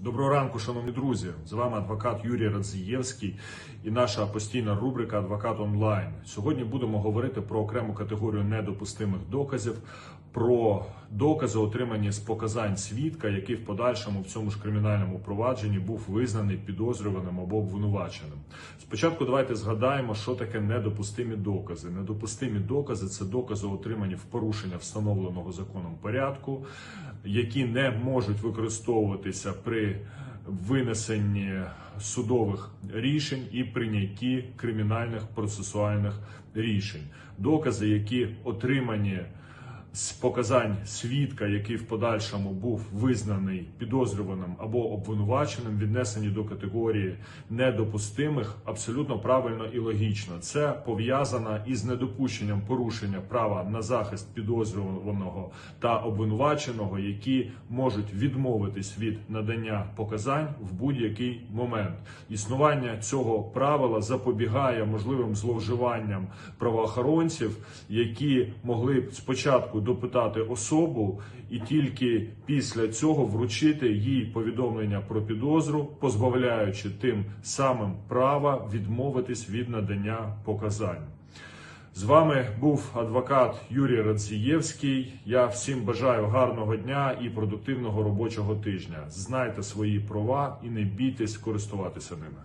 Доброго ранку, шановні друзі. З вами адвокат Юрій Радзієвський і наша постійна рубрика Адвокат онлайн. Сьогодні будемо говорити про окрему категорію недопустимих доказів, про докази, отримані з показань свідка, який в подальшому в цьому ж кримінальному провадженні був визнаний підозрюваним або обвинуваченим. Спочатку давайте згадаємо, що таке недопустимі докази. Недопустимі докази це докази, отримані в порушення встановленого законом порядку, які не можуть використовуватися при винесенні судових рішень і прийнятті кримінальних процесуальних рішень. Докази, які отримані з показань свідка, який в подальшому був визнаний підозрюваним або обвинуваченим, віднесені до категорії недопустимих, абсолютно правильно і логічно. Це пов'язано із недопущенням порушення права на захист підозрюваного та обвинуваченого, які можуть відмовитись від надання показань в будь-який момент. Існування цього правила запобігає можливим зловживанням правоохоронців, які могли б спочатку допитати особу і тільки після цього вручити їй повідомлення про підозру, позбавляючи тим самим права відмовитись від надання показань. З вами був адвокат Юрій Радзієвський. Я всім бажаю гарного дня і продуктивного робочого тижня. Знайте свої права і не бійтесь користуватися ними.